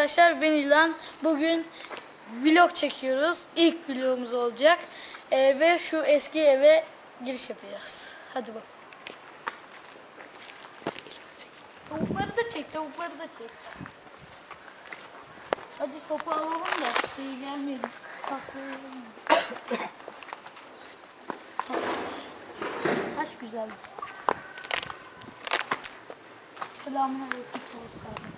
arkadaşlar ben İlhan. Bugün vlog çekiyoruz. İlk vlogumuz olacak. Ee, ve şu eski eve giriş yapacağız. Hadi bak. Tavukları da çek, tavukları da çek. Hadi sopa alalım da şey gelmeyelim. Saklayalım. Taş güzel. Selamun aleyküm tavuklar.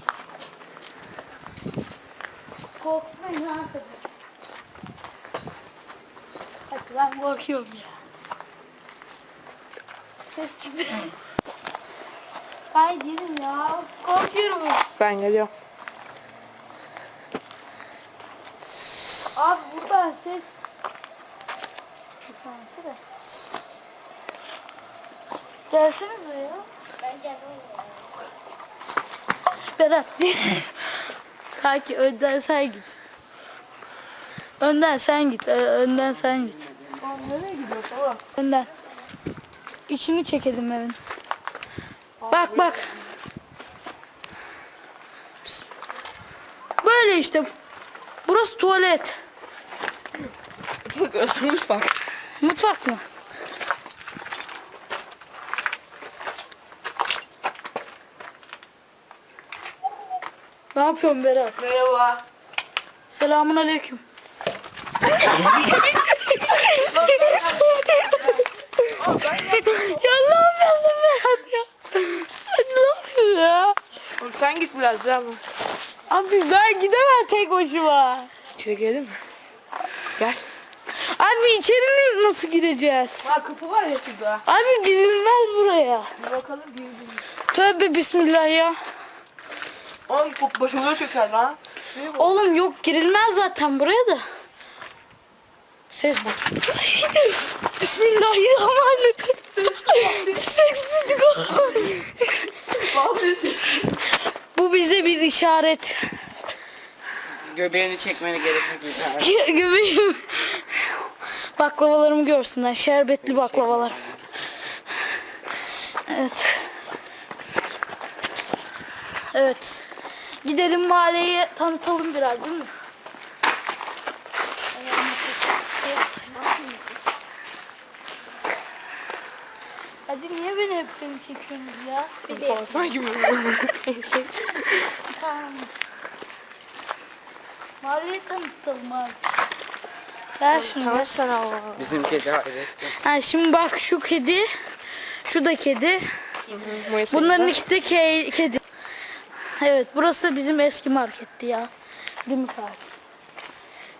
Korkmayın tabii. Hadi ben korkuyorum ya. Ses çıktı. Ay gelin ya. Korkuyorum. Ben geliyorum. Abi buradan ses. Bir sanki de. Gelsenize ya. Ben gelmem Berat. Kanki önden sen git. Önden sen git. Önden sen git. Nereye gidiyorsun oğlum? Önden. İçini çekelim evin. Bak bak. Böyle işte. Burası tuvalet. Isırmış bak. Mutfak mı? Ne yapıyorsun Berat? Merhaba. Selamun aleyküm. ya ne yapıyorsun Berat ya? Ne yapıyorsun ya? Oğlum sen git biraz ya. Abi ben gidemem tek başıma. İçeri girelim mi? Gel. Abi içeri nasıl gireceğiz? Ha kapı var ya şurada. Abi girilmez buraya. Bir bakalım girdim. Tövbe bismillah ya. Oğlum kapı başımıza çöker lan. Oğlum yok girilmez zaten buraya da. Ses bu. Bismillahirrahmanirrahim. Sessizlik. Bu bize bir işaret. Göbeğini çekmeni gerekir gibi. Göbeğim. Baklavalarımı görsünler. Şerbetli baklavalar. Evet. Evet. Gidelim mahalleyi tanıtalım biraz değil mi? Hacı niye beni hep beni çekiyorsunuz ya? Sana sanki bu. Tamam. Mahalleyi tanıtalım azıcık. Ver şunu ver. Tamam sen al. Bizim kedi hayret. Ha, şimdi bak şu kedi, şu da kedi. Bunların ikisi de ke- kedi. Evet burası bizim eski marketti ya. Değil mi Faruk?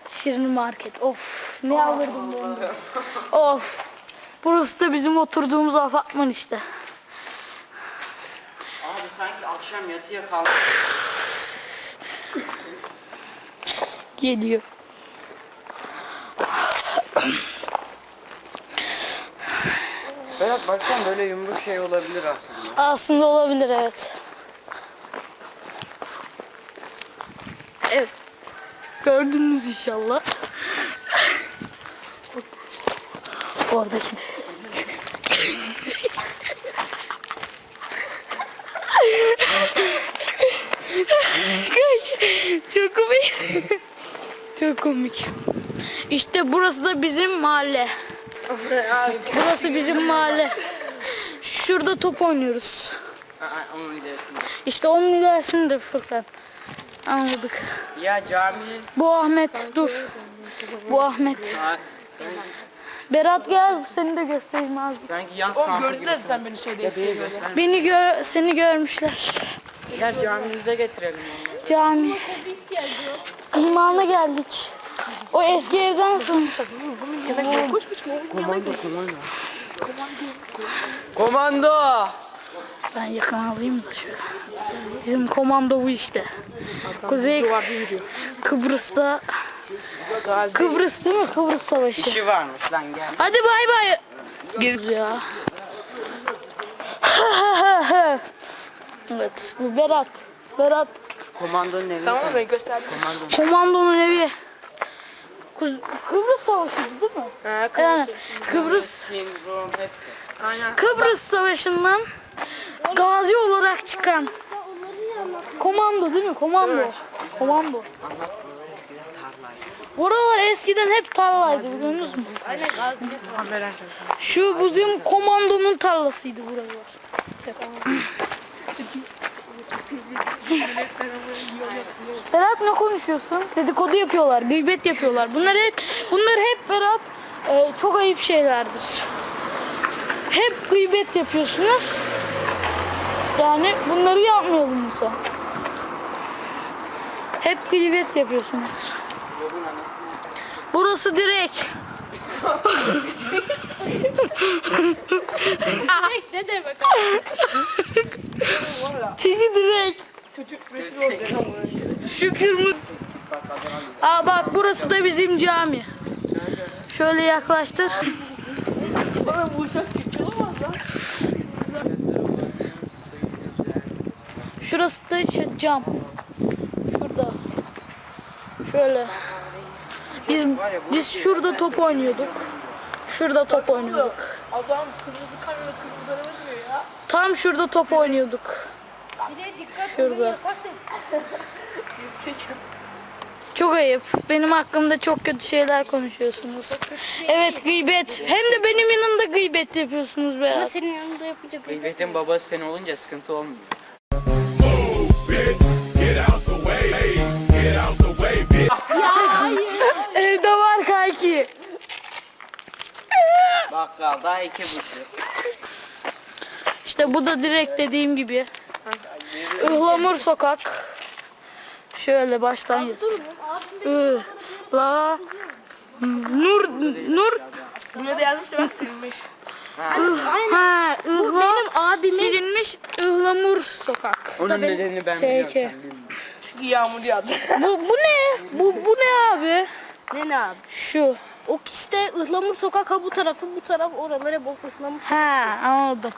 Şirin market. Of ne alırdım ben. Of. Burası da bizim oturduğumuz apartman işte. Abi sanki akşam yatıya kalk. Geliyor. Berat baksan böyle yumruk şey olabilir aslında. Aslında olabilir evet. Evet. Gördünüz inşallah. Oradaki de. Çok komik. Çok komik. İşte burası da bizim mahalle. Burası bizim mahalle. Şurada top oynuyoruz. İşte onun ilerisinde Furkan. Anladık. Ya caminin... Bu Ahmet dur. Bu Ahmet. Ha, sen, Berat gel seni de göstereyim azıcık. sanki yaz Oğlum gördüler sen beni şeyde. Göster. Beni gör seni görmüşler. Gel camimize getirelim onları. Cami. İmana geldik. O eski evden sonra. Koş koş. Komando, komando. Komando! Ben yakın alayım da şöyle. Bizim komando bu işte. Kuzey. Kıbrıs'ta Gazi. Kıbrıs değil mi? Kıbrıs Savaşı. İşi varmış lan gel. Hadi bay bay. Gez ya. evet bu Berat. Berat Komandonun evi. Tamam ben gösterdim. Komando. komandonun evi. Kuz- Kıbrıs Savaşı'ydı değil mi? Ha Yani Kıbrıs. Kıbrıs hepsi. Aynen. Kıbrıs Savaşı'ndan gazi olarak çıkan komando değil mi? Komando. Komando. Anlat bunu eskiden tarlaydı. Buralar eskiden hep tarlaydı biliyorsunuz mu? Aynen gazi. Şu bizim komandonun tarlasıydı buralar. Berat ne konuşuyorsun? Dedikodu yapıyorlar, gıybet yapıyorlar. Bunlar hep bunlar hep Berat e, çok ayıp şeylerdir. Hep gıybet yapıyorsunuz. Yani bunları yapmayalım lütfen. Hep gıybet yapıyorsunuz. Burası direkt. Direkt ne demek? Çünkü direkt. Çocuk meşhur olacak. Şu kırmızı. Aa bak burası da bizim cami. Şöyle yaklaştır. Bana lan. Şurası da şu cam. Şurada. Şöyle. Biz biz şurada top oynuyorduk. Şurada top oynuyorduk. Adam kırmızı kamera kırmızı vermiyor ya. Tam şurada top oynuyorduk. Bir de dikkat Şurada. Çok ayıp. Benim hakkımda çok kötü şeyler konuşuyorsunuz. Evet gıybet. Hem de benim yanımda gıybet yapıyorsunuz Berat. Senin yanında yapacak Gıybetin babası sen olunca sıkıntı olmuyor. Evde var kanki. Bakkal daha iki buçuk. İşte bu da direkt dediğim gibi. Ihlamur sokak. Şöyle baştan yazın. Ihla Nur Nur Buraya da yazmış bak silmiş. ıh, ha ıhla benim abimin- silinmiş ıhlamur sokak. Onun nedenini ben SK. biliyorum sen bilmiyorsun. Çünkü yağmur yağdı. Bu bu ne? Bu bu ne abi? ne ne abi? Şu. O işte ıhlamur sokak ha bu tarafı bu taraf oralara bok ıhlamur Ha anladım.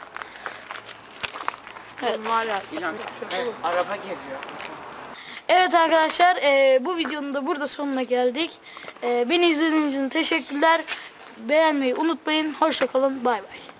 Evet. var ya. İlan, evet, araba geliyor. Evet arkadaşlar eee, bu videonun da burada sonuna geldik. Eee, beni izlediğiniz için teşekkürler. Beğenmeyi unutmayın. Hoşçakalın. Bay bay.